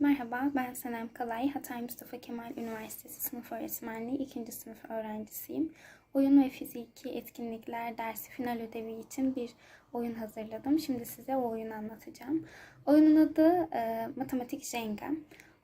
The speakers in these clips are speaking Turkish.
Merhaba, ben Senem Kalay. Hatay Mustafa Kemal Üniversitesi Sınıf Öğretmenliği 2. sınıf öğrencisiyim. Oyun ve fiziki etkinlikler dersi final ödevi için bir oyun hazırladım. Şimdi size o oyunu anlatacağım. Oyunun adı e, Matematik Jenga.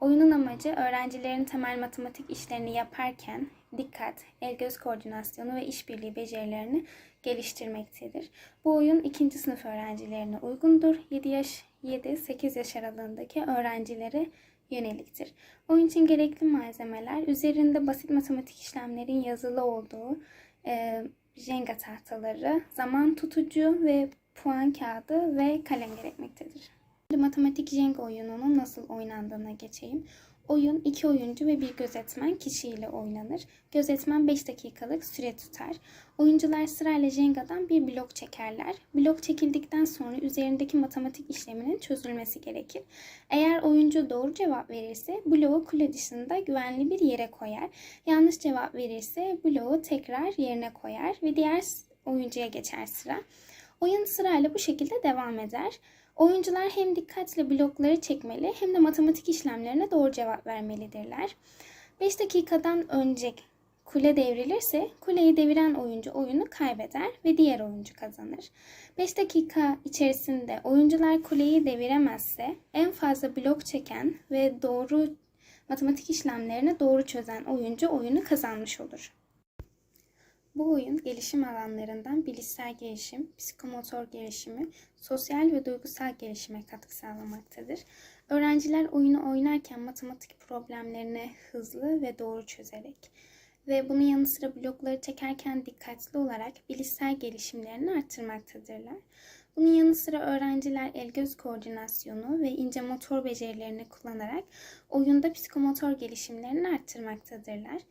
Oyunun amacı öğrencilerin temel matematik işlerini yaparken dikkat, el-göz koordinasyonu ve işbirliği becerilerini geliştirmektedir. Bu oyun 2. sınıf öğrencilerine uygundur. 7 yaş 7-8 yaş aralığındaki öğrencilere yöneliktir. Oyun için gerekli malzemeler üzerinde basit matematik işlemlerin yazılı olduğu e, Jenga tahtaları, zaman tutucu ve puan kağıdı ve kalem gerekmektedir. Matematik Jenga oyununun nasıl oynandığına geçeyim. Oyun iki oyuncu ve bir gözetmen kişiyle oynanır. Gözetmen 5 dakikalık süre tutar. Oyuncular sırayla Jenga'dan bir blok çekerler. Blok çekildikten sonra üzerindeki matematik işleminin çözülmesi gerekir. Eğer oyuncu doğru cevap verirse bloğu kule dışında güvenli bir yere koyar. Yanlış cevap verirse bloğu tekrar yerine koyar ve diğer oyuncuya geçer sıra. Oyun sırayla bu şekilde devam eder. Oyuncular hem dikkatle blokları çekmeli hem de matematik işlemlerine doğru cevap vermelidirler. 5 dakikadan önce kule devrilirse kuleyi deviren oyuncu oyunu kaybeder ve diğer oyuncu kazanır. 5 dakika içerisinde oyuncular kuleyi deviremezse en fazla blok çeken ve doğru matematik işlemlerini doğru çözen oyuncu oyunu kazanmış olur. Bu oyun gelişim alanlarından bilişsel gelişim, psikomotor gelişimi, sosyal ve duygusal gelişime katkı sağlamaktadır. Öğrenciler oyunu oynarken matematik problemlerini hızlı ve doğru çözerek ve bunun yanı sıra blokları çekerken dikkatli olarak bilişsel gelişimlerini arttırmaktadırlar. Bunun yanı sıra öğrenciler el-göz koordinasyonu ve ince motor becerilerini kullanarak oyunda psikomotor gelişimlerini arttırmaktadırlar.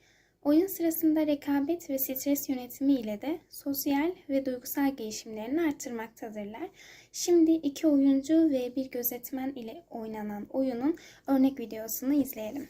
Oyun sırasında rekabet ve stres yönetimi ile de sosyal ve duygusal gelişimlerini arttırmaktadırlar. Şimdi iki oyuncu ve bir gözetmen ile oynanan oyunun örnek videosunu izleyelim.